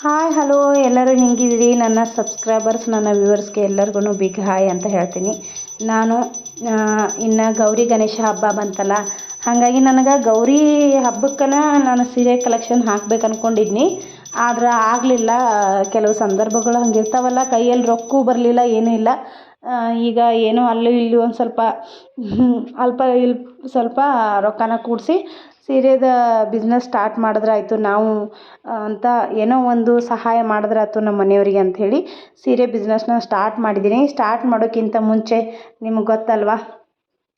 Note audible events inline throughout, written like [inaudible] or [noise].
Hi hello ಎಲ್ಲರೂ ಹೆಂಗಿದ್ದೀರಿ? ನನ್ನ subscribers ನನ್ನ ವ್ಯೂವರ್ಸ್ಗೆ ಎಲ್ಲರಿಗೂ ಬಿಗ್ ಹಾಯ್ ಅಂತ ಹೇಳ್ತೀನಿ. ನಾನು ಇನ್ನು ಗೌರಿ ಗಣೇಶ ಹಬ್ಬ ಬಂತಲ್ಲ, ಹಾಗಾಗಿ ನನಗೆ ಗೌರಿ ಹಬ್ಬಕ್ಕನ ನಾನು ಸೀರೆ ಕಲೆಕ್ಷನ್ ಹಾಕ್ಬೇಕು ಅಂದ್ಕೊಂಡಿದ್ನಿ ಆದ್ರೆ ಆಗಲಿಲ್ಲ, ಕೆಲವು ಸಂದರ್ಭಗಳು ಹಂಗೆ ಇರ್ತಾವಲ್ಲ ಕೈಯಲ್ಲಿ ರೊಕ್ಕೂ ಬರಲಿಲ್ಲ, ಏನೂ ಇಲ್ಲ. ಈಗ ಏನೋ ಅಲ್ಲೂ ಇಲ್ಲೂ ಒಂದು ಸ್ವಲ್ಪ ಅಲ್ಪ ಇಲ್ಪ ಸ್ವಲ್ಪ ರೊಕ್ಕನ ಕೂಡಿಸಿ ಸೀರೆದು ಬಿಸ್ನೆಸ್ ಸ್ಟಾರ್ಟ್ ಮಾಡಿದ್ರೆ ಆಯಿತು, ನಾವು ಅಂತ ಏನೋ ಒಂದು ಸಹಾಯ ಮಾಡಿದ್ರೆ ಆಯ್ತು ನಮ್ಮ ಮನೆಯವರಿಗೆ ಅಂಥೇಳಿ ಸೀರೆ ಬಿಸ್ನೆಸ್ನ ಸ್ಟಾರ್ಟ್ ಮಾಡಿದ್ದೀನಿ. ಸ್ಟಾರ್ಟ್ ಮಾಡೋಕ್ಕಿಂತ ಮುಂಚೆ ನಿಮ್ಗೆ ಗೊತ್ತಲ್ವಾ?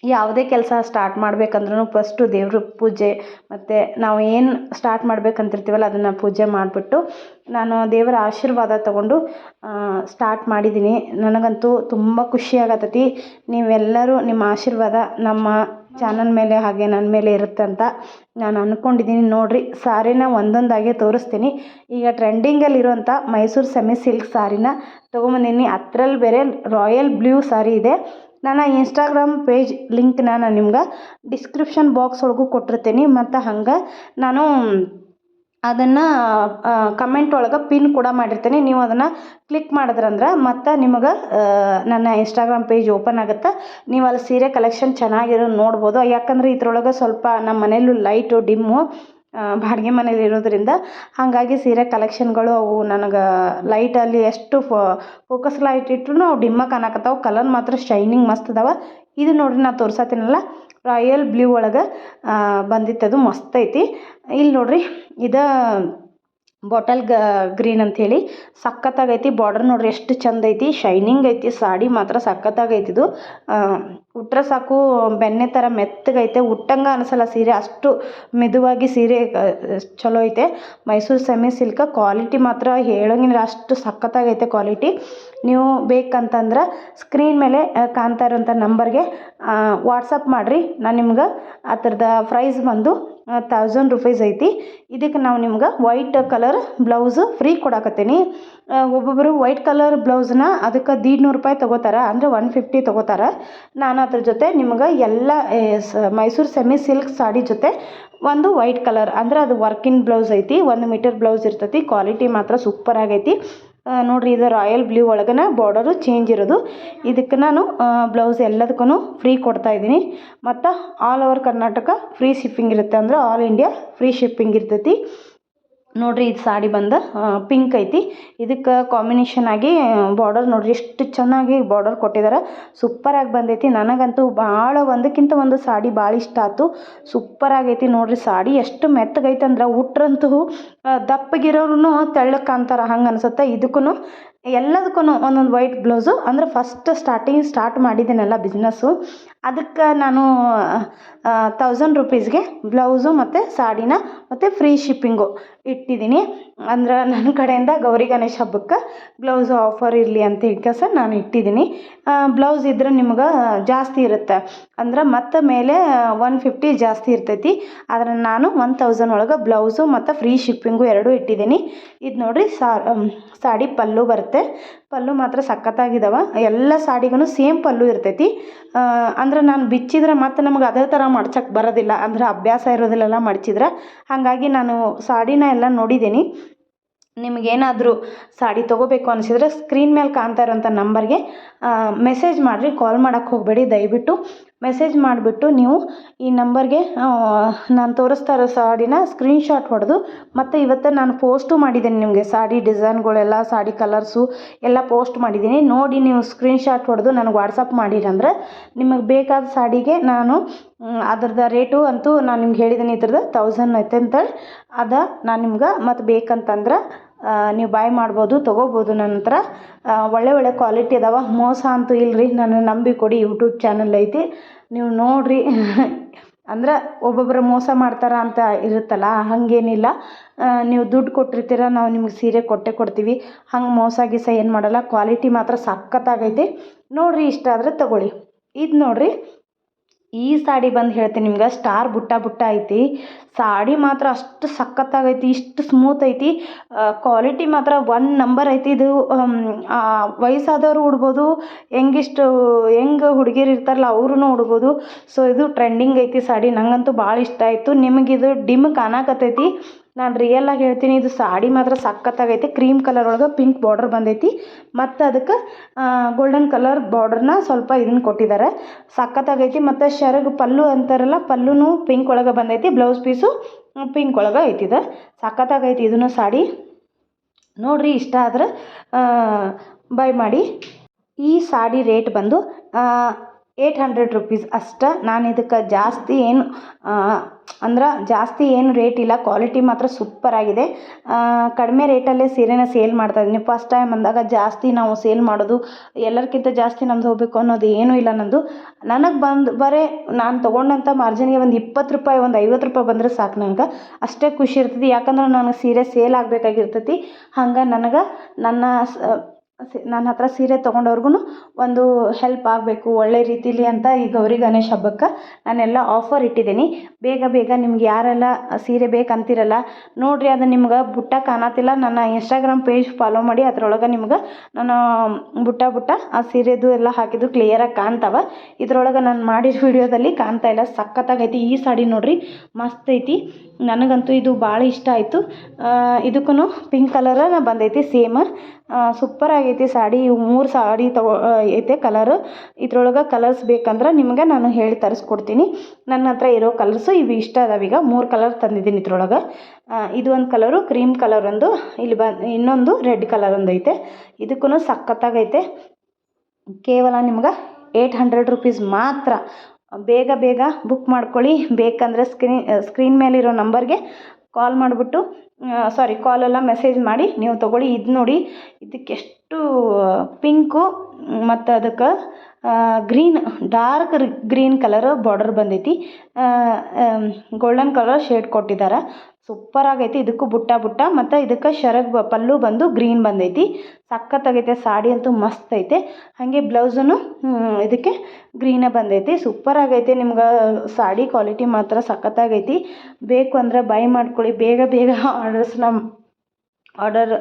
ಯಾವುದೇ ಕೆಲಸ ಸ್ಟಾರ್ಟ್ ಮಾಡ್ಬೇಕಂದ್ರೂ ಫಸ್ಟು ದೇವ್ರ ಪೂಜೆ, ಮತ್ತು ನಾವು ಏನು ಸ್ಟಾರ್ಟ್ ಮಾಡ್ಬೇಕಂತಿರ್ತೀವಲ್ಲ ಅದನ್ನು ಪೂಜೆ ಮಾಡಿಬಿಟ್ಟು ನಾನು ದೇವರ ಆಶೀರ್ವಾದ ತಗೊಂಡು ಸ್ಟಾರ್ಟ್ ಮಾಡಿದ್ದೀನಿ. ನನಗಂತೂ ತುಂಬ ಖುಷಿ ಆಗತ್ತೈತಿ ನೀವೆಲ್ಲರೂ ನಿಮ್ಮ ಆಶೀರ್ವಾದ ನಮ್ಮ ಚಾನಲ್ ಮೇಲೆ ಹಾಗೆ ನನ್ನ ಮೇಲೆ ಇರುತ್ತೆ ಅಂತ ನಾನು ಅಂದ್ಕೊಂಡಿದ್ದೀನಿ ನೋಡಿರಿ, ಸಾರಿನ ಒಂದೊಂದಾಗೆ ತೋರಿಸ್ತೀನಿ. ಈಗ ಟ್ರೆಂಡಿಂಗಲ್ಲಿರುವಂಥ ಮೈಸೂರು ಸೆಮಿ ಸಿಲ್ಕ್ ಸಾರಿನ ತೊಗೊಂಬಂದಿನಿ. ಅದ್ರಲ್ಲಿ ಬೇರೆ ರಾಯಲ್ ಬ್ಲೂ ಸಾರಿ ಇದೆ. ನನ್ನ ಇನ್ಸ್ಟಾಗ್ರಾಮ್ ಪೇಜ್ ಲಿಂಕ್ನ ನಾನು ನಿಮ್ಗೆ ಡಿಸ್ಕ್ರಿಪ್ಷನ್ ಬಾಕ್ಸ್ ಒಳಗೂ ಕೊಟ್ಟಿರ್ತೀನಿ. ಮತ್ತು ಹಂಗೆ ನಾನು ಅದನ್ನು ಕಮೆಂಟ್ ಒಳಗೆ ಪಿನ್ ಕೂಡ ಮಾಡಿರ್ತೀನಿ. ನೀವು ಅದನ್ನು ಕ್ಲಿಕ್ ಮಾಡಿದ್ರಂದ್ರೆ ಮತ್ತು ನಿಮಗೆ ನನ್ನ ಇನ್ಸ್ಟಾಗ್ರಾಮ್ ಪೇಜ್ ಓಪನ್ ಆಗುತ್ತೆ. ನೀವು ಅಲ್ಲಿ ಸೀರೆ ಕಲೆಕ್ಷನ್ ಚೆನ್ನಾಗಿರೋದು ನೋಡ್ಬೋದು. ಯಾಕಂದ್ರೆ ಇದ್ರೊಳಗೆ ಸ್ವಲ್ಪ ನಮ್ಮ ಮನೆಯಲ್ಲೂ ಲೈಟು ಡಿಮ್ಮು ಬಾಡಿಗೆ ಮನೇಲಿ ಇರೋದ್ರಿಂದ ಹಾಗಾಗಿ ಸೀರೆ ಕಲೆಕ್ಷನ್ಗಳು ಅವು ನನಗೆ ಲೈಟಲ್ಲಿ ಎಷ್ಟು ಫೋಕಸ್ ಲೈಟ್ ಇಟ್ರೂ ಅವು ಡಿಮ್ಮ ಕಾಣಕತ್ತಾವ ಕಲರ್ ಮಾತ್ರ ಶೈನಿಂಗ್ ಮಸ್ತ್ ಅದಾವ. ಇದು ನೋಡ್ರಿ ನಾನು ತೋರ್ಸತ್ತೀನಲ್ಲ ರಾಯಲ್ ಬ್ಲೂ ಒಳಗೆ ಬಂದಿತ್ತದು, ಮಸ್ತ್ ಐತಿ. ಇಲ್ಲಿ ನೋಡ್ರಿ, ಇದು ಬಾಟಲ್ ಗ ಗ್ರೀನ್ ಅಂಥೇಳಿ ಸಖತ್ತಾಗೈತಿ ಬಾರ್ಡರ್ ನೋಡ್ರಿ ಎಷ್ಟು ಚಂದ ಐತಿ ಶೈನಿಂಗ್ ಐತಿ, ಸಾಡಿ ಮಾತ್ರ ಸಖತ್ತಾಗೈತಿ ಉಟ್ರೆ ಸಾಕು, ಬೆಣ್ಣೆ ಥರ ಮೆತ್ತಗೈತೆ. ಉಟ್ಟಂಗೆ ಅನಿಸಲ್ಲ ಸೀರೆ, ಅಷ್ಟು ಮೆದುವಾಗಿ ಸೀರೆ ಚಲೋ ಐತೆ. ಮೈಸೂರು ಸೆಮಿ ಸಿಲ್ಕ್, ಕ್ವಾಲಿಟಿ ಮಾತ್ರ ಹೇಳೋಂಗಿಲ್ಲ, ಅಷ್ಟು ಸಖತ್ತಾಗೈತೆ ಕ್ವಾಲಿಟಿ. ನೀವು ಬೇಕಂತಂದ್ರೆ ಸ್ಕ್ರೀನ್ ಮೇಲೆ ಕಾಣ್ತಾ ಇರೋಂಥ ನಂಬರ್ಗೆ ವಾಟ್ಸಪ್ ಮಾಡಿರಿ. ನಾನು ನಿಮ್ಗೆ ಅದ್ರದ್ದು ಪ್ರೈಸ್ ಬಂದು ತೌಸಂಡ್ ರುಪೀಸ್ ಐತಿ. ಇದಕ್ಕೆ ನಾವು ನಿಮ್ಗೆ ವೈಟ್ ಕಲರ್ ಬ್ಲೌಸು ಫ್ರೀ ಕೊಡಾಕತ್ತೀನಿ. ಒಬ್ಬೊಬ್ಬರು ವೈಟ್ ಕಲರ್ ಬ್ಲೌಸ್ನ ಅದಕ್ಕೆ ನೂರು ರೂಪಾಯಿ ತೊಗೋತಾರೆ, ಅಂದರೆ ಒನ್ ಫಿಫ್ಟಿ ತೊಗೋತಾರೆ. ನಾನು ಅದ್ರ ಜೊತೆ ನಿಮ್ಗೆ ಎಲ್ಲ ಮೈಸೂರು ಸೆಮಿ ಸಿಲ್ಕ್ ಸಾಡಿ ಜೊತೆ ಒಂದು ವೈಟ್ ಕಲರ್, ಅಂದ್ರೆ ಅದು ವರ್ಕಿನ್ ಬ್ಲೌಸ್ ಐತಿ, ಒಂದು ಮೀಟರ್ ಬ್ಲೌಸ್ ಇರ್ತೈತಿ, ಕ್ವಾಲಿಟಿ ಮಾತ್ರ ಸೂಪರ್ ಆಗೈತಿ. ನೋಡಿರಿ ಇದು ರಾಯಲ್ ಬ್ಲೂ ಒಳಗನ ಬಾರ್ಡರು ಚೇಂಜ್ ಇರೋದು. ಇದಕ್ಕೆ ನಾನು ಬ್ಲೌಸ್ ಎಲ್ಲದಕ್ಕೂ ಫ್ರೀ ಕೊಡ್ತಾ ಇದ್ದೀನಿ. ಮತ್ತು all over Karnataka free shipping ಇರುತ್ತೆ ಅಂದ್ರೆ ಆಲ್ ಇಂಡಿಯಾ ಫ್ರೀ ಶಿಪ್ಪಿಂಗ್ ಇರ್ತೈತಿ. ನೋಡಿರಿ ಇದು ಸಾಡಿ ಬಂದು ಪಿಂಕ್ ಐತಿ. ಇದಕ್ಕೆ ಕಾಂಬಿನೇಷನ್ ಆಗಿ ಬಾರ್ಡರ್ ನೋಡಿರಿ ಎಷ್ಟು ಚೆನ್ನಾಗಿ ಬಾರ್ಡರ್ ಕೊಟ್ಟಿದ್ದಾರೆ ಸೂಪರಾಗಿ ಬಂದೈತಿ. ನನಗಂತೂ ಭಾಳ ಒಂದಕ್ಕಿಂತ ಒಂದು ಸಾಡಿ ಭಾಳ ಇಷ್ಟ ಆಯ್ತು ಸೂಪರ್ ಐತಿ ನೋಡಿರಿ ಸಾಡಿ. ಎಷ್ಟು ಮೆತ್ತಗೈತೆ ಅಂದ್ರೆ ಉಟ್ರಂತೂ ದಪ್ಪಗಿರೋರು ತೆಳ್ಳಗೆ ಕಾಣ್ತಾರೆ, ಹಂಗೆ ಅನ್ಸುತ್ತೆ. ಇದಕ್ಕೂ ಎಲ್ಲದಕ್ಕೂ ಒಂದೊಂದು ವೈಟ್ ಬ್ಲೌಸು ಅಂದ್ರೆ ಫಸ್ಟ್ ಸ್ಟಾರ್ಟಿಂಗ್ ಸ್ಟಾರ್ಟ್ ಮಾಡಿದ್ದೀನಲ್ಲ ಬಿಸ್ನೆಸ್ಸು ಅದಕ್ಕೆ ನಾನು ತೌಸಂಡ್ ರುಪೀಸ್ಗೆ ಬ್ಲೌಸು ಮತ್ತು ಸಾಡಿನ ಮತ್ತು ಫ್ರೀ ಶಿಪ್ಪಿಂಗು ಇಟ್ಟಿದ್ದೀನಿ ಅಂದ್ರೆ ನನ್ನ ಕಡೆಯಿಂದ ಗೌರಿ ಗಣೇಶ ಹಬ್ಬಕ್ಕೆ ಬ್ಲೌಸು ಆಫರ್ ಇರಲಿ ಅಂತ ಹೇಳ್ಕಸ ನಾನು ಇಟ್ಟಿದ್ದೀನಿ ಬ್ಲೌಸ್ ಇದ್ರೆ ನಿಮ್ಗೆ ಜಾಸ್ತಿ ಇರುತ್ತೆ. ಅಂದ್ರೆ ಮತ್ತೆ ಮೇಲೆ ಒನ್ ಫಿಫ್ಟಿ ಜಾಸ್ತಿ ಇರ್ತೈತಿ. ಆದರೆ ನಾನು ಒನ್ ತೌಸಂಡ್ ಒಳಗೆ ಬ್ಲೌಸು ಮತ್ತು ಫ್ರೀ ಶಿಪ್ಪಿಂಗು ಎರಡೂ ಇಟ್ಟಿದ್ದೀನಿ ಇದು ನೋಡಿರಿ ಸಾಡಿ ಪಲ್ಲು ಬರುತ್ತೆ. ಪಲ್ಲು ಮಾತ್ರ ಸಖತ್ತಾಗಿದಾವೆ. ಎಲ್ಲ ಸಾಡಿಗೂ ಸೇಮ್ ಪಲ್ಲು ಇರ್ತೈತಿ. ಅಂದ್ರೆ ನಾನು ಬಿಚ್ಚಿದ್ರೆ ಮತ್ತೆ ನಮ್ಗೆ ಅದೇ ಥರ ಮಡ್ಚಕ್ಕೆ ಬರೋದಿಲ್ಲ. ಅಂದ್ರೆ ಅಭ್ಯಾಸ ಇರೋದಿಲ್ಲಲ್ಲ ಮಡ್ಚಿದ್ರೆ. ಹಾಗಾಗಿ ನಾನು ಸಾಡಿನ ಎಲ್ಲ ನೋಡಿದ್ದೀನಿ ನಿಮಗೇನಾದರೂ ಸಾಡಿ ತೊಗೋಬೇಕು ಅನಿಸಿದ್ರೆ ಸ್ಕ್ರೀನ್ ಮೇಲೆ ಕಾಣ್ತಾ ಇರೋಂಥ ನಂಬರ್ಗೆ ಮೆಸೇಜ್ ಮಾಡಿರಿ ಕಾಲ್ ಮಾಡೋಕ್ಕೆ ಹೋಗಬೇಡಿ, ದಯವಿಟ್ಟು. ಮೆಸೇಜ್ ಮಾಡಿಬಿಟ್ಟು ನೀವು ಈ ನಂಬರ್ಗೆ ನಾನು ತೋರಿಸ್ತಾ ಇರೋ ಸಾಡಿನ ಸ್ಕ್ರೀನ್ಶಾಟ್ ಹೊಡೆದು, ಮತ್ತು ಇವತ್ತು ನಾನು ಪೋಸ್ಟು ಮಾಡಿದ್ದೀನಿ ನಿಮಗೆ ಸಾಡಿ ಡಿಸೈನ್ಗಳೆಲ್ಲ ಸಾಡಿ ಕಲರ್ಸು ಎಲ್ಲ ಪೋಸ್ಟ್ ಮಾಡಿದ್ದೀನಿ. ನೋಡಿ ನೀವು ಸ್ಕ್ರೀನ್ಶಾಟ್ ಹೊಡೆದು ನನಗೆ ವಾಟ್ಸಪ್ ಮಾಡಿರಂದ್ರೆ ನಿಮಗೆ ಬೇಕಾದ ಸಾಡಿಗೆ ನಾನು ಅದ್ರದ್ದು ರೇಟು ಅಂತೂ ನಾನು ನಿಮ್ಗೆ ಹೇಳಿದ್ದೀನಿ ಇದ್ರದ್ದು ತೌಸಂಡ್ ಐತೆ ಅಂತೇಳಿ, ಅದ ನಾನು ನಿಮ್ಗೆ ಮತ್ತು ಬೇಕಂತಂದ್ರೆ ನೀವು ಬಾಯ್ ಮಾಡ್ಬೋದು, ತೊಗೋಬೋದು ನನ್ನ ಹತ್ರ. ಒಳ್ಳೆ ಒಳ್ಳೆ ಕ್ವಾಲಿಟಿ ಅದಾವ. ಮೋಸ ಅಂತೂ ಇಲ್ಲರಿ ನನ್ನ ನಂಬಿ ಕೊಡಿ ಯೂಟ್ಯೂಬ್ ಚಾನಲ್ ಐತಿ. ನೀವು ನೋಡಿರಿ. [laughs] ಅಂದ್ರೆ ಒಬ್ಬೊಬ್ರು ಮೋಸ ಮಾಡ್ತಾರೆ ಅಂತ ಇರುತ್ತಲ್ಲ, ಹಾಗೇನಿಲ್ಲ. ನೀವು ದುಡ್ಡು ಕೊಟ್ಟಿರ್ತೀರ, ನಾವು ನಿಮ್ಗೆ ಸೀರೆ ಕೊಟ್ಟೇ ಕೊಡ್ತೀವಿ. ಹಂಗೆ ಮೋಸ ಗೀಸ ಏನು ಮಾಡಲ್ಲ. ಕ್ವಾಲಿಟಿ ಮಾತ್ರ ಸಖತ್ತಾಗೈತಿ. ನೋಡಿರಿ ಇಷ್ಟ ಆದರೆ ತಗೊಳ್ಳಿ. ಇದು ನೋಡಿರಿ. ಈ ಸಾಡಿ ಬಂದು ಹೇಳ್ತೀನಿ ನಿಮ್ಗೆ, ಸ್ಟಾರ್ ಬುಟ್ಟ ಬುಟ್ಟ ಐತಿ. ಸಾಡಿ ಮಾತ್ರ ಅಷ್ಟು ಸಖತ್ತಾಗೈತಿ, ಇಷ್ಟು ಸ್ಮೂತ್ ಐತಿ. ಕ್ವಾಲಿಟಿ ಮಾತ್ರ ಒನ್ ನಂಬರ್ ಐತಿ. ಇದು ವಯಸ್ಸಾದವರು ಉಡ್ಬೋದು ಹೆಂಗಿಷ್ಟು ಹೆಂಗೆ ಹುಡುಗಿಯರು ಇರ್ತಾರಲ್ಲ ಅವ್ರೂ ಉಡ್ಬೋದು. ಸೊ ಇದು ಟ್ರೆಂಡಿಂಗ್ ಐತಿ ಸಾಡಿ ನನಗಂತೂ ಭಾಳ ಇಷ್ಟ ಆಯಿತು. ನಿಮಗಿದು ಡಿಮ್ ಕಾಣಕತ್ತೈತಿ. ನಾನು ರಿಯಲಾಗಿ ಹೇಳ್ತೀನಿ, ಇದು ಸಾಡಿ ಮಾತ್ರ ಸಖತ್ತಾಗೈತಿ. ಕ್ರೀಮ್ ಕಲರ್ ಒಳಗೆ ಪಿಂಕ್ ಬಾರ್ಡರ್ ಬಂದೈತಿ. ಮತ್ತು ಅದಕ್ಕೆ ಗೋಲ್ಡನ್ ಕಲರ್ ಬಾರ್ಡರ್ನ ಸ್ವಲ್ಪ ಇದನ್ನು ಕೊಟ್ಟಿದ್ದಾರೆ ಸಖತ್ತಾಗೈತಿ. ಮತ್ತು ಶರಗ್ ಪಲ್ಲು ಅಂತಾರಲ್ಲ ಪಲ್ಲೂ ಪಿಂಕ್ ಒಳಗೆ ಬಂದೈತಿ. ಬ್ಲೌಸ್ ಪೀಸು ಪಿಂಕ್ ಒಳಗೆ ಐತಿ ಇದು. ಸಖತ್ತಾಗೈತಿ ಇದನ್ನು ಸಾಡಿ. ನೋಡಿರಿ, ಇಷ್ಟ ಆದ್ರೆ ಬೈ ಮಾಡಿ. ಈ ಸಾಡಿ ರೇಟ್ ಬಂದು ಏಯ್ಟ್ ಹಂಡ್ರೆಡ್ ರುಪೀಸ್ ಅಷ್ಟೇ. ನಾನು ಇದಕ್ಕೆ ಜಾಸ್ತಿ ಏನು ಅಂದ್ರೆ ಜಾಸ್ತಿ ಏನು ರೇಟ್ ಇಲ್ಲ. ಕ್ವಾಲಿಟಿ ಮಾತ್ರ ಸೂಪರ್ ಆಗಿದೆ. ಕಡಿಮೆ ರೇಟಲ್ಲೇ ಸೀರೆನ ಸೇಲ್ ಮಾಡ್ತಾ ಇದ್ದೀನಿ. ಫಸ್ಟ್ ಟೈಮ್ ಅಂದಾಗ ಜಾಸ್ತಿ ನಾವು ಸೇಲ್ ಮಾಡೋದು ಎಲ್ಲರಿಗಿಂತ ಜಾಸ್ತಿ ನಮ್ದು ಹೋಗಬೇಕು ಅನ್ನೋದು ಏನೂ ಇಲ್ಲ ನನ್ನದು ನನಗೆ ಬಂದು, ಬರೇ ನಾನು ತೊಗೊಂಡಂಥ ಮಾರ್ಜಿನ್ಗೆ ಒಂದು ಇಪ್ಪತ್ತು ರೂಪಾಯಿ, ಒಂದು ಐವತ್ತು ರೂಪಾಯಿ ಬಂದರೆ ಸಾಕು ನನಗೆ ಅಷ್ಟೇ ಖುಷಿ ಇರ್ತದೆ ಯಾಕಂದ್ರೆ ನನಗೆ ಸೀರೆ ಸೇಲ್ ಆಗಬೇಕಾಗಿರ್ತೈತಿ. ಹಂಗೆ ನನಗೆ ನನ್ನ ನನ್ನ ಹತ್ರ ಸೀರೆ ತೊಗೊಂಡವ್ರಿಗೂ ಒಂದು ಹೆಲ್ಪ್ ಆಗಬೇಕು, ಒಳ್ಳೆ ರೀತಿಲಿ ಅಂತ ಈ ಗೌರಿ ಗಣೇಶ ಹಬ್ಬಕ್ಕೆ ನಾನೆಲ್ಲ ಆಫರ್ ಇಟ್ಟಿದ್ದೀನಿ. ಬೇಗ ಬೇಗ ನಿಮ್ಗೆ ಯಾರೆಲ್ಲ ಸೀರೆ ಬೇಕಂತೀರಲ್ಲ, ನೋಡಿರಿ ಅದು ನಿಮ್ಗೆ ಬುಟ್ಟ ಕಾಣತಿಲ್ಲ, ನನ್ನ ಇನ್ಸ್ಟಾಗ್ರಾಮ್ ಪೇಜ್ ಫಾಲೋ ಮಾಡಿ, ಅದರೊಳಗೆ ನಿಮ್ಗೆ ನಾನು ಬುಟ್ಟ ಬುಟ್ಟ ಆ ಸೀರೆದು ಎಲ್ಲ ಹಾಕಿದ್ದು ಕ್ಲಿಯರಾಗಿ ಕಾಣ್ತಾವ. ಇದ್ರೊಳಗೆ ನಾನು ಮಾಡಿದ [laughs] ವಿಡಿಯೋದಲ್ಲಿ ಕಾಣ್ತಾ ಇಲ್ಲ, ಸಖತ್ತಾಗೈತಿ ಈ ಸಾಡಿ ನೋಡಿರಿ, ಮಸ್ತ್ ಐತಿ. ನನಗಂತೂ ಇದು ಭಾಳ ಇಷ್ಟ ಆಯಿತು. ಇದಕ್ಕೂ ಪಿಂಕ್ ಕಲರ ಬಂದೈತಿ ಸೇಮ ಸೂಪರ್ ಆಗೈತಿ ಸಾಡಿ, ಇವು ಮೂರು ಸಾಡಿ ತಗೋ ಐತೆ ಕಲರ್ ಇದ್ರೊಳಗೆ ಕಲರ್ಸ್ ಬೇಕಂದ್ರೆ ನಿಮಗೆ ನಾನು ಹೇಳಿ ತರಿಸ್ಕೊಡ್ತೀನಿ. ನನ್ನ ಹತ್ರ ಇರೋ ಕಲರ್ಸು ಇವು ಇಷ್ಟ ಅದಾವ ಈಗ, ಮೂರು ಕಲರ್ ತಂದಿದ್ದೀನಿ ಇದ್ರೊಳಗೆ. ಇದು ಒಂದು ಕಲರು ಕ್ರೀಮ್ ಕಲರ್ ಒಂದು, ಇಲ್ಲಿ ಬ, ಇನ್ನೊಂದು ರೆಡ್ ಕಲರ್ ಒಂದು ಐತೆ ಇದಕ್ಕೂ ಸಖತ್ತಾಗೈತೆ. ಕೇವಲ ನಿಮ್ಗೆ ಏಯ್ಟ್ ಹಂಡ್ರೆಡ್ ರುಪೀಸ್ ಮಾತ್ರ. ಬೇಗ ಬೇಗ ಬುಕ್ ಮಾಡ್ಕೊಳ್ಳಿ. ಬೇಕಂದರೆ ಸ್ಕ್ರೀನ್ ಸ್ಕ್ರೀನ್ ಮೇಲಿರೋ ನಂಬರ್ಗೆ ಕಾಲ್ ಮಾಡಿಬಿಟ್ಟು ಸಾರಿ ಕಾಲೆಲ್ಲ ಮೆಸೇಜ್ ಮಾಡಿ, ನೀವು ತೊಗೊಳ್ಳಿ. ಇದು ನೋಡಿ, ಇದಕ್ಕೆ ಎಷ್ಟು ಪಿಂಕು ಮತ್ತು ಅದಕ್ಕೆ green dark green colour border ಬಂದೈತಿ. ಗೋಲ್ಡನ್ ಕಲರ್ ಶೇಡ್ ಕೊಟ್ಟಿದ್ದಾರೆ. ಸೂಪರ್ ಆಗೈತಿ. ಇದಕ್ಕೂ ಬುಟ್ಟ ಬುಟ್ಟ. ಮತ್ತು ಇದಕ್ಕೆ ಶರಗ್ ಪಲ್ಲು ಬಂದು ಗ್ರೀನ್ ಬಂದೈತಿ. ಸಖತ್ತಾಗೈತೆ ಸಾಡಿ ಅಂತೂ ಮಸ್ತ್ ಐತೆ. ಹಾಗೆ ಬ್ಲೌಸೂ ಇದಕ್ಕೆ ಗ್ರೀನೇ ಬಂದೈತಿ. ಸೂಪರ್ ಆಗೈತೆ ನಿಮ್ಗೆ. ಸಾಡಿ ಕ್ವಾಲಿಟಿ ಮಾತ್ರ ಸಖತ್ತಾಗೈತಿ ಬೇಕು ಅಂದರೆ ಬೈ ಮಾಡ್ಕೊಳ್ಳಿ. ಬೇಗ ಬೇಗ ಆರ್ಡರ್ಸ್ನ ಆರ್ಡರ್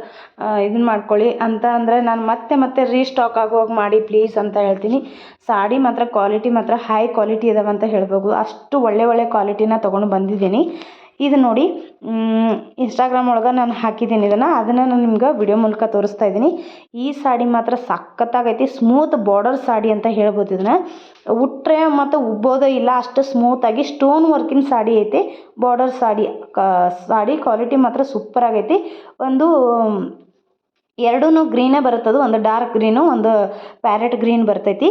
ಇದನ್ನ ಮಾಡ್ಕೊಳ್ಳಿ. ಅಂತ ಅಂದರೆ ನಾನು ಮತ್ತೆ ಮತ್ತೆ ರೀಸ್ಟಾಕ್ ಆಗುವಾಗ ಮಾಡಿ ಪ್ಲೀಸ್ ಅಂತ ಹೇಳ್ತೀನಿ. ಸಾಡಿ ಮಾತ್ರ ಕ್ವಾಲಿಟಿ ಮಾತ್ರ ಹೈ ಕ್ವಾಲಿಟಿ ಇದಾವೆ ಅಂತ ಹೇಳ್ಬೋದು. ಅಷ್ಟು ಒಳ್ಳೆ ಒಳ್ಳೆ ಕ್ವಾಲಿಟಿನ ತೊಗೊಂಡು ಬಂದಿದ್ದೀನಿ. ಇದು ನೋಡಿ ಇನ್ಸ್ಟಾಗ್ರಾಮ್ ಒಳಗೆ ನಾನು ಹಾಕಿದ್ದೀನಿ ಇದನ್ನು. ಅದನ್ನು ನಾನು ನಿಮ್ಗೆ ವಿಡಿಯೋ ಮೂಲಕ ತೋರಿಸ್ತಾ ಇದ್ದೀನಿ. ಈ ಸಾಡಿ ಮಾತ್ರ ಸಖತ್ತಾಗೈತಿ ಸ್ಮೂತ್ ಬಾರ್ಡರ್ ಸಾಡಿ ಅಂತ ಹೇಳ್ಬೋದು ಇದನ್ನು. ಉಟ್ಟರೆ ಮತ್ತು ಉಬ್ಬೋದೇ ಇಲ್ಲ, ಅಷ್ಟು ಸ್ಮೂತಾಗಿ ಸ್ಟೋನ್ ವರ್ಕಿನ ಸಾಡಿ ಐತಿ. ಬಾರ್ಡರ್ ಸಾಡಿ ಸಾಡಿ ಕ್ವಾಲಿಟಿ ಮಾತ್ರ ಸೂಪರ್ ಆಗೈತಿ. ಒಂದು ಎರಡೂ ಗ್ರೀನೇ ಅದು ಒಂದು ಡಾರ್ಕ್ ಗ್ರೀನು ಒಂದು ಪ್ಯಾರೆಟ್ ಗ್ರೀನ್ ಬರ್ತೈತಿ.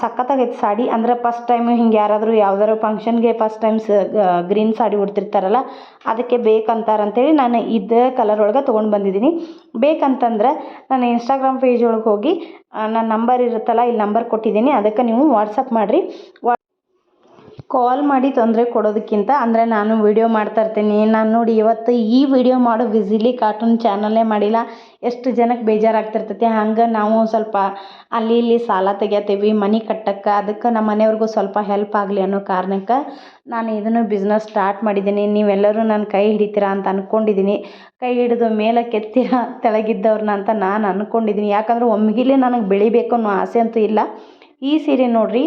ಸಖತ್ತಾಗೈತೆ ಸಾಡಿ. ಅಂದ್ರೆ ಫಸ್ಟ್ ಟೈಮ್ ಹಿಂಗೆ ಯಾರಾದರೂ ಯಾವ್ದಾದ್ರು ಫಂಕ್ಷನ್ಗೆ ಫಸ್ಟ್ ಟೈಮ್ಸ್ ಗ್ರೀನ್ ಸಾಡಿ ಉಡ್ತಿರ್ತಾರಲ್ಲ, ಅದಕ್ಕೆ ಬೇಕಂತಾರಂತೇಳಿ ನಾನು ಇದೇ ಕಲರ್ ಒಳಗೆ ತೊಗೊಂಡು ಬಂದಿದ್ದೀನಿ ಬೇಕಂತಂದ್ರೆ ನಾನು ಇನ್ಸ್ಟಾಗ್ರಾಮ್ ಪೇಜ್ ಒಳಗೆ ಹೋಗಿ ನನ್ನ ನಂಬರ್ ಇರುತ್ತಲ್ಲ, ಇಲ್ಲಿ ನಂಬರ್ ಕೊಟ್ಟಿದ್ದೀನಿ ಅದಕ್ಕೆ ನೀವು ವಾಟ್ಸಪ್ ಮಾಡಿರಿ. ಕಾಲ್ ಮಾಡಿ ತೊಂದರೆ ಕೊಡೋದಕ್ಕಿಂತ, ಅಂದರೆ ನಾನು ವೀಡಿಯೋ ಮಾಡ್ತಾ ಇರ್ತೀನಿ. ನಾನು ನೋಡಿ ಇವತ್ತು ಈ ವಿಡಿಯೋ ಮಾಡೋ ವಿಸಿಲಿ ಕಾರ್ಟೂನ್ ಚಾನಲ್ಲೇ ಮಾಡಿಲ್ಲ. ಎಷ್ಟು ಜನಕ್ಕೆ ಬೇಜಾರಾಗ್ತಿರ್ತೈತಿ. ಹಂಗೆ ನಾವು ಸ್ವಲ್ಪ ಅಲ್ಲಿ ಇಲ್ಲಿ ಸಾಲ ತೆಗಿಯತ್ತೀವಿ ಮನೆ ಕಟ್ಟಕ್ಕೆ, ಅದಕ್ಕೆ ನಮ್ಮ ಮನೆಯವ್ರಿಗೂ ಸ್ವಲ್ಪ ಹೆಲ್ಪ್ ಆಗಲಿ ಅನ್ನೋ ಕಾರಣಕ್ಕೆ ನಾನು ಇದನ್ನು ಬಿಸ್ನೆಸ್ ಸ್ಟಾರ್ಟ್ ಮಾಡಿದ್ದೀನಿ. ನೀವೆಲ್ಲರೂ ನನ್ನ ಕೈ ಹಿಡಿತೀರಾ ಅಂತ ಅಂದ್ಕೊಂಡಿದ್ದೀನಿ ಕೈ ಹಿಡಿದು ಮೇಲೆ ಕೆತ್ತಿರ ತೆಳಗಿದ್ದವ್ರನ್ನ ಅಂತ ನಾನು ಅಂದ್ಕೊಂಡಿದ್ದೀನಿ ಯಾಕಂದ್ರೆ ಒಮ್ಮಿಗಿಲೇ ನನಗೆ ಬೆಳಿಬೇಕು ಅನ್ನೋ ಆಸೆ ಅಂತೂ ಇಲ್ಲ. ಈ ಸೀರೆ ನೋಡಿರಿ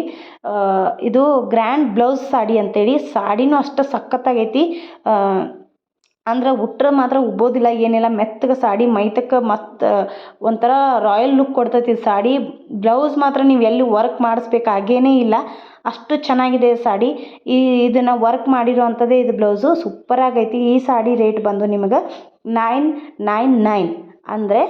ಇದು ಗ್ರ್ಯಾಂಡ್ ಬ್ಲೌಸ್ ಸಾಡಿ ಅಂತೇಳಿ, ಸಾಡಿನೂ ಅಷ್ಟು ಸಖತ್ತಾಗೈತಿ. ಅಂದ್ರೆ ಉಟ್ರೆ ಮಾತ್ರ ಉಬ್ಬೋದಿಲ್ಲ ಏನಿಲ್ಲ, ಮೆತ್ತಗೆ ಸಾಡಿ, ಮೈತಕ್ಕೆ ಮತ್ತು ಒಂಥರ ರಾಯಲ್ ಲುಕ್ ಕೊಡ್ತೈತಿ ಸಾಡಿ. ಬ್ಲೌಸ್ ಮಾತ್ರ ನೀವು ಎಲ್ಲಿ ವರ್ಕ್ ಮಾಡಿಸ್ಬೇಕಾಗೇನೇ ಇಲ್ಲ, ಅಷ್ಟು ಚೆನ್ನಾಗಿದೆ ಸಾಡಿ. ಈ, ಇದನ್ನು ವರ್ಕ್ ಮಾಡಿರೋ ಅಂಥದ್ದೇ ಇದು ಬ್ಲೌಸು ಸೂಪರಾಗೈತಿ ಈ ಸಾಡಿ ರೇಟ್ ಬಂದು ನಿಮಗೆ ನೈನ್ ನೈನ್ ನೈನ್ ಅಂದರೆ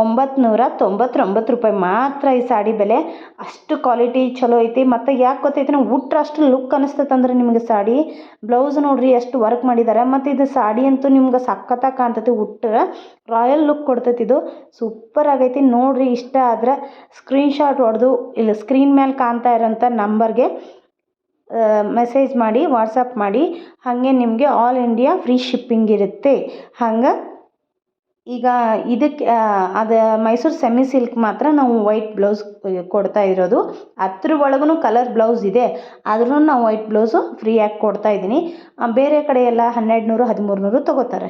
ಒಂಬತ್ತು ನೂರ ತೊಂಬತ್ತೊಂಬತ್ತು ರೂಪಾಯಿ ಮಾತ್ರ ಈ ಸಾಡಿ ಬೆಲೆ. ಅಷ್ಟು ಕ್ವಾಲಿಟಿ ಚಲೋ ಐತಿ. ಮತ್ತು ಯಾಕೆ ಗೊತ್ತೈತಿ ನಾವು ಉಟ್ರೆ ಅಷ್ಟು ಲುಕ್ ಅಂದ್ರೆ ನಿಮ್ಗೆ ಸಾಡಿ. ಬ್ಲೌಸ್ ನೋಡಿರಿ ಎಷ್ಟು ವರ್ಕ್ ಮಾಡಿದ್ದಾರೆ ಮತ್ತು ಇದು ಸಾಡಿ ಅಂತೂ ನಿಮ್ಗೆ ಸಖತ್ತಾಗಿ ಕಾಣ್ತೈತಿ ಉಟ್ರೆ. ರಾಯಲ್ ಲುಕ್ ಕೊಡ್ತೈತಿ ಇದು. ಸೂಪರ್ ಆಗೈತಿ. ನೋಡಿರಿ ಇಷ್ಟ ಆದ್ರೆ ಸ್ಕ್ರೀನ್ಶಾಟ್ ಹೊಡೆದು ಇಲ್ಲಿ ಸ್ಕ್ರೀನ್ ಮೇಲೆ ಕಾಣ್ತಾ ಇರೋಂಥ ನಂಬರ್ಗೆ ಮೆಸೇಜ್ ಮಾಡಿ ವಾಟ್ಸಪ್ ಮಾಡಿ. ಹಾಗೆ ನಿಮಗೆ ಆಲ್ ಇಂಡಿಯಾ ಫ್ರೀ ಶಿಪ್ಪಿಂಗ್ ಇರುತ್ತೆ. ಹಂಗೆ ಈಗ ಇದಕ್ಕೆ ಅದು ಮೈಸೂರು ಸೆಮಿ ಸಿಲ್ಕ್ ಮಾತ್ರ ನಾವು ವೈಟ್ ಬ್ಲೌಸ್ ಕೊಡ್ತಾ ಇರೋದು. ಅದ್ರ ಒಳಗೂ ಕಲರ್ ಬ್ಲೌಸ್ ಇದೆ. ಆದ್ರೂ ನಾವು ವೈಟ್ ಬ್ಲೌಸು ಫ್ರೀಯಾಗಿ ಕೊಡ್ತಾ ಇದ್ದೀನಿ. ಬೇರೆ ಕಡೆ ಎಲ್ಲ ಹನ್ನೆರಡು ನೂರು ಹದಿಮೂರು ನೂರು ತೊಗೋತಾರೆ.